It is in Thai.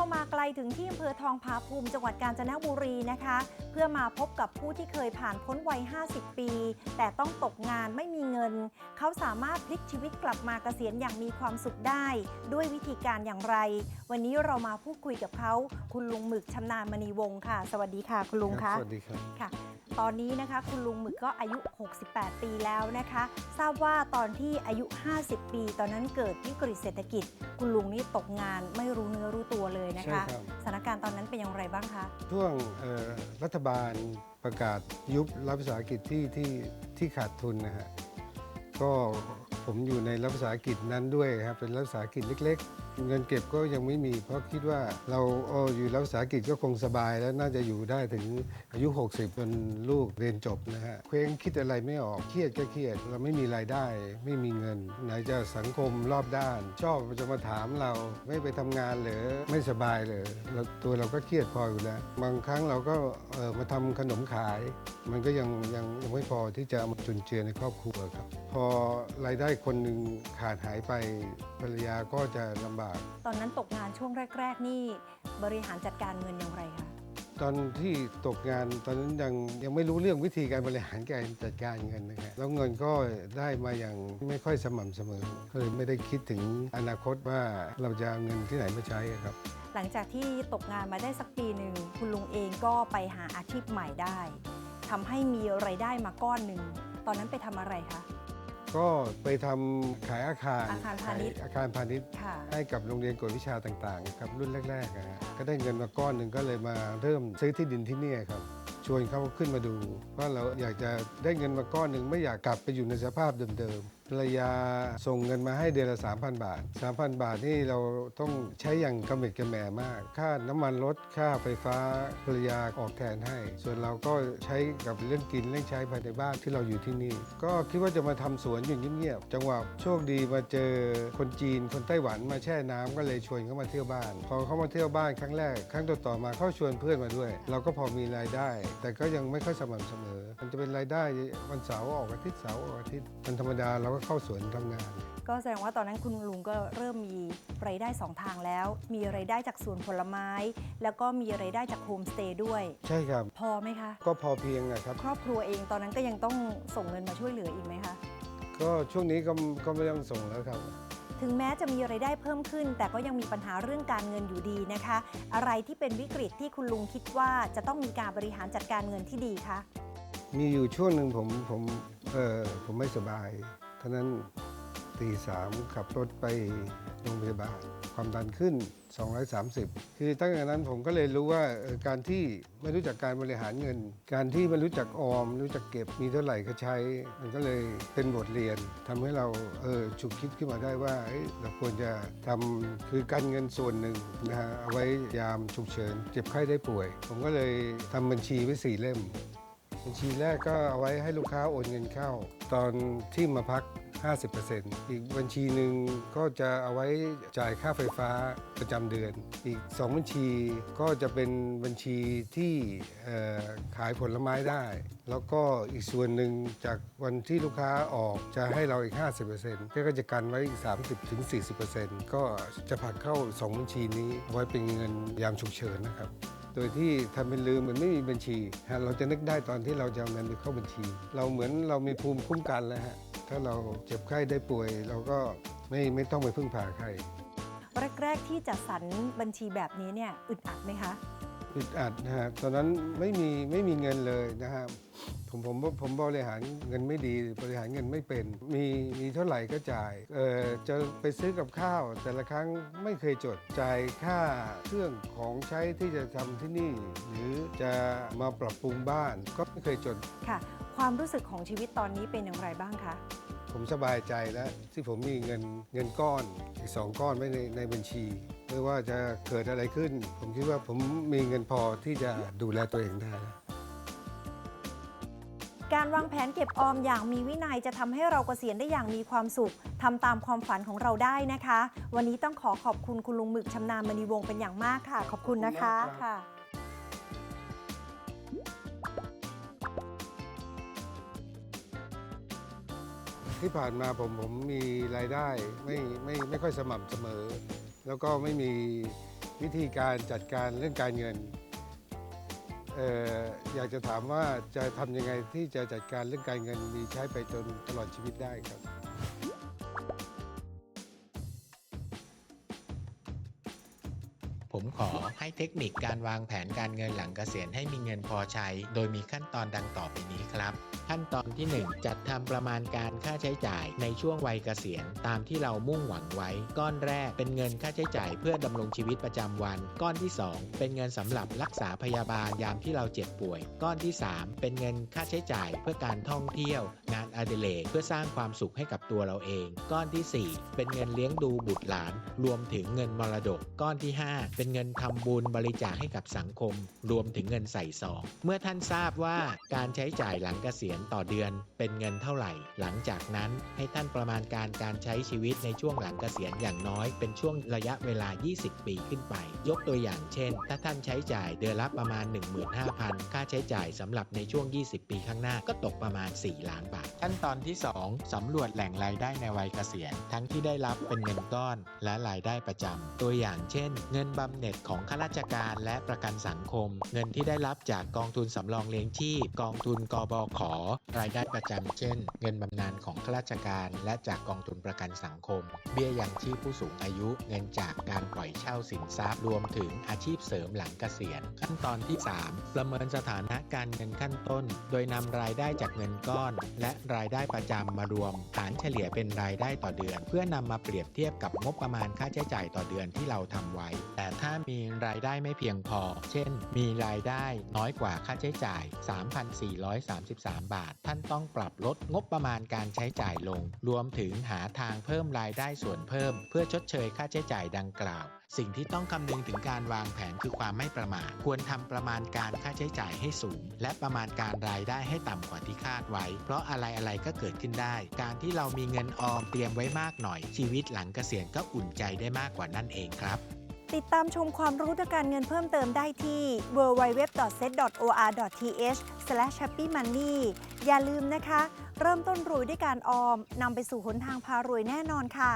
เรามาไกลถึงที่อำเภอทองผาภูมิจังหวัดกาญจนบุรีนะคะ เพื่อมาพบกับผู้ที่เคยผ่านพ้นวัย 50 ปี แต่ต้องตกงานไม่มีเงิน เขาสามารถพลิกชีวิตกลับมาเกษียณอย่างมีความสุขได้ ด้วยวิธีการอย่างไร วันนี้เรามาพูดคุยกับเขา คุณลุงหมึกชำนาญมณีวงศ์ค่ะ สวัสดีค่ะ คุณลุงคคะรับสวัสดีครับค่ะ ตอนนี้นะคะคุณลุงหมึกก็อายุ 68 ปีแล้วนะคะ ทราบว่าตอนที่อายุ 50 ปี ตอนนั้นเกิดวิกฤตเศรษฐกิจ คุณลุงนี่ตกงานไม่รู้เนื้อรู้ตัวเลยนะคะใช่ครับ สถานการณ์ตอนนั้นเป็นอย่างไรบ้างคะ ช่วงเอ่อรัฐบาลประกาศยุบรัฐวิสาหกิจที่ที่ที่ขาดทุนนะฮะก็ผมอยู่ในรัฐวิสาหกิจนั้นด้วยครับเป็นรัฐวิสาหกิจเล็กๆเงินเก็บก็ยังไม่มี เพราะคิดว่าเราเอออยู่รัฐวิสาหกิจก็คงสบายแล้วน่าจะอยู่ได้ถึงอายุ 60จนลูกเรียนจบนะฮะเคว้งคิดอะไรไม่ออกเครียดก็เครียด เราไม่มีรายได้ ไม่มีเงิน ไหนจะสังคมรอบด้าน ชอบจะมาถามเราไม่ไปทำงานหรือไม่สบายเลยเราตัวเราก็เครียดพออยู่แล้วบางครั้งเราก็เออมาทำขนมขาย มันก็ยังยังยังไม่พอที่จะมาจุนเจือในครอบครัวครับ พอรายได้คนหนึ่งขาดหายไปภรรยาก็จะลำบากตอนนั้นตกงานช่วงแรก ๆ นี่บริหารจัดการเงินอย่างไรคะตอนที่ตกงานตอนนั้นยังยังไม่รู้เรื่องวิธีการบริหารการจัดการเงินนะครับแล้วเงินก็ได้มาอย่างไม่ค่อยสม่ำเสมอก็เลยไม่ได้คิดถึงอนาคตว่าเราจะเอาเงินที่ไหนมาใช้อะครับ หลังจากที่ตกงานมาได้สักปีหนึ่งคุณลุงเองก็ไปหาอาชีพใหม่ได้ทำให้มีไรายได้มาก้อนหนึ่งตอนนั้นไปทำอะไรคะ ก็ไปทำขายอาคารอาคารพาณิชย์ขยอาคารพาณิชย์ ค่ะ ให้กับโรงเรียนกวดวิชาต่างๆครับรุ่นแรกๆนะฮะก็ได้เงินมาก้อนหนึ่งก็เลยมาเริ่มซื้อที่ดินที่เนี่ยครับ ชวนเขาขึ้นมาดูว่าเราอยากจะได้เงินมาก้อนหนึ่งไม่อยากกลับไปอยู่ในสภาพเดิมๆ ภรรยาส่งเงินมาให้เดือนละ 3,000 บาท 3,000 บาทนี่เราต้องใช้อย่างกระเม็ดกระแหม่มาก ค่าน้ำมันรถค่าไฟฟ้าภรรยาออกแทนให้ ส่วนเราก็ใช้กับเรื่องกินเรื่องใช้ภายในบ้านที่เราอยู่ที่นี่ ก็คิดว่าจะมาทำสวนอยู่เงียบๆจังหวะโชคดีมาเจอคนจีนคนไต้หวันมาแช่น้ำก็เลยชวนเขามาเที่ยวบ้าน พอเขามาเที่ยวบ้านครั้งแรก ครั้งต่อๆมาเขาชวนเพื่อนมาด้วย เราก็พอมีรายได้ แต่ก็ยังไม่ค่อยสม่ำเสมอ มันจะเป็นรายได้วันเสาร์ออกอาทิตย์เสาร์ออกอาทิตย์วันธรรมดาเราก็เข้าสวนทำงาน ก็แสดงว่าตอนนั้นคุณลุงก็เริ่มมีไรายได้สองทางแล้ว มีไรายได้จากสวนผลไม้ แล้วก็มีไรายได้จากโฮมสเตย์ด้วย ใช่ครับ พอไหมคะ ก็พอเพียงนะครับ ครอบครัวเองตอนนั้นก็ยังต้องส่งเงินมาช่วยเหลืออีกไหมคะ ก็ช่วงนี้ก็ก็ไม่ต้องส่งแล้วครับ ถึงแม้จะมีไรายได้เพิ่มขึ้น แต่ก็ยังมีปัญหาเรื่องการเงินอยู่ดีนะคะ อะไรที่เป็นวิกฤตที่คุณลุงคิดว่าจะต้องมีการบริหารจัดการเงินที่ดีคะ มีอยู่ช่วงหนึ่งผมผมเออผมไม่สบาย ท่านั้นตีสามขับรถไปโรงพยาบาล ความดันขึ้น 230 คือตั้งแต่นั้นผมก็เลยรู้ว่าการที่ไม่รู้จักการบริหารเงิน การที่ไม่รู้จักออม รู้จักเก็บมีเท่าไหร่ก็ใช้ มันก็เลยเป็นบทเรียนทำให้เราเออฉุกคิดขึ้นมาได้ว่าเเราควรจะทำคือการเงินส่วนหนึ่งนะฮะเอาไว้ยามฉุกเฉิน เจ็บไข้ได้ป่วย ผมก็เลยทำบัญชีไว้สี่เล่ม บัญชีแรกก็เอาไว้ให้ลูกค้าโอนเงินเข้า ตอนที่มาพัก 50%อีกบัญชีหนึ่งก็จะเอาไว้จ่ายค่าไฟฟ้าประจำเดือน อีก 2 บัญชีก็จะเป็นบัญชีที่ขายผลไม้ได้ แล้วก็อีกส่วนหนึ่งจากวันที่ลูกค้าออกจะให้เราอีก 50%ก็จะกันไว้อีก 30-40%ก็จะผักเข้า 2 บัญชีนี้ไว้เป็นเงินยามฉุกเฉินนะครับ โดยที่ทำเป็นลืมเหมือนไม่มีบัญชีฮะเราจะนึกได้ตอนที่เราจะเอาเงินไปเข้าบัญชี เราเหมือนเรามีภูมิคุ้มกันแล้วฮะถ้าเราเจ็บไข้ได้ป่วย เราก็ไม่ไม่ต้องไปพึ่งพาใครแรกๆที่จัดสรรบัญชีแบบนี้เนี่ยอึดอัดไหมคะ อึดอัดนะฮะตอนนั้นไม่มีไม่มีเงินเลยนะฮะผมผมผมบริหารเงินไม่ดีบริหารเงินไม่เป็น มีมีเท่าไหร่ก็จ่ายเออจะไปซื้อกับข้าว แต่ละครั้งไม่เคยจดจ่ายค่าเครื่องของใช้ที่จะทำที่นี่ หรือจะมาปรับปรุงบ้านก็ไม่เคยจดค่ะ ความรู้สึกของชีวิตตอนนี้เป็นอย่างไรบ้างคะ ผมสบายใจแล้วที่ผมมีเงินเงินก้อนอีกสองก้อนไว้ในในบัญชี ไม่ว่าจะเกิดอะไรขึ้น ผมคิดว่าผมมีเงินพอที่จะดูแลตัวเองได้แล้ว การวางแผนเก็บออมอย่างมีวินัยจะทำให้เราเกษียณได้อย่างมีความสุขทำตามความฝันของเราได้นะคะ วันนี้ต้องขอขอบคุณคุณลุงหมึกชำนาญมณีวงศ์เป็นอย่างมากค่ะ ขอบคุณนะคะขอบคุณมากครับ ค่ะ ที่ผ่านมาผมผมมีรายได้ไม่ไม่ไม่ค่อยสม่ำเสมอ แล้วก็ไม่มีวิธีการจัดการเรื่องการเงินเอออยากจะถามว่าจะทำยังไงที่จะจัดการเรื่องการเงินมีใช้ไปจนตลอดชีวิตได้ครับ ให้เทคนิคการวางแผนการเงินหลังเกษียณให้มีเงินพอใช้ โดยมีขั้นตอนดังต่อไปนี้ครับขั้นตอนที่ 1 จัดทำประมาณการค่าใช้จ่ายในช่วงวัยเกษียณตามที่เรามุ่งหวังไว้ ก้อนแรกเป็นเงินค่าใช้จ่ายเพื่อดำรงชีวิตประจำวัน ก้อนที่ 2 เป็นเงินสำหรับรักษาพยาบาลยามที่เราเจ็บป่วย ก้อนที่ 3 เป็นเงินค่าใช้จ่ายเพื่อการท่องเที่ยว งาน อดิเรกเพื่อสร้างความสุขให้กับตัวเราเอง ก้อนทีสี่ 4 เป็นเงินเลี้ยงดูบุตรหลาน รวมถึงเงินมรดก ก้อนที่ 5 เป็นเงินทำบุญบริจาคให้กับสังคม รวมถึงเงินใส่ซองเมื่อท่านทราบว่าการใช้จ่ายหลังเกษียณต่อเดือน เป็นเงินเท่าไหร่ หลังจากนั้นให้ท่านประมาณการการใช้ชีวิตในช่วงหลังเกษียณอย่างน้อย เป็นช่วงระยะเวลา 20 ปีขึ้นไป ยกตัวอย่างเช่น ถ้าท่านใช้จ่ายเดือนละประมาณ 15,000 ค่าใช้จ่ายสำหรับในช่วง 20 ปีข้างหน้าก็ตกประมาณ 4 ล้านบาทขั้นตอนที่ 2สำรวจแหล่งรายได้ในวัยเกษียณ ทั้งที่ได้รับเป็นเงินก้อนและรายได้ประจำตัวอย่างเช่น เงินบำเหน็จของข้าราชการและประกันสังคม เงินที่ได้รับจากกองทุนสำรองเลี้ยงชีพกองทุนกบขรายได้ประจำเช่น เงินบำนาญของข้าราชการ และจากกองทุนประกันสังคม เบี้ยยังชีพผู้สูงอายุ เงินจากการปล่อยเช่าสินทรัพย์รวมถึงอาชีพเสริมหลังเกษียณ ขั้นตอนที่ 3 ประเมินสถานะการเงินขั้นต้น โดยนำรายได้จากเงินก้อน และรายได้ประจำมารวมฐานเฉลี่ยเป็นรายได้ต่อเดือน เพื่อนำมาเปรียบเทียบกับงบประมาณค่าใช้จ่ายต่อเดือนที่เราทำไว้ แต่ถ้ามีรายได้ไม่เพียงพอ เช่น มีรายได้น้อยกว่าค่าใช้จ่าย 3,433 บาท ท่านต้องปรับลดงบประมาณการใช้จ่ายลง รวมถึงหาทางเพิ่มรายได้ส่วนเพิ่ม เพื่อชดเชยค่าใช้จ่ายดังกล่าว สิ่งที่ต้องคำนึงถึงการวางแผนคือความไม่ประมาท ควรทำประมาณการค่าใช้จ่ายให้สูง และประมาณการรายได้ให้ต่ำกว่าที่คาดไว้ เพราะอะไรอะไรก็เกิดขึ้นได้ การที่เรามีเงินออมเตรียมไว้มากหน่อย ชีวิตหลังเกษียณก็อุ่นใจได้มากกว่านั่นเองครับติดตามชมความรู้ทางการเงินเพิ่มเติมได้ที่ www.set.or.th/happymoney อย่าลืมนะคะ เริ่มต้นรวยด้วยการออมนำไปสู่หนทางพารวยแน่นอนค่ะ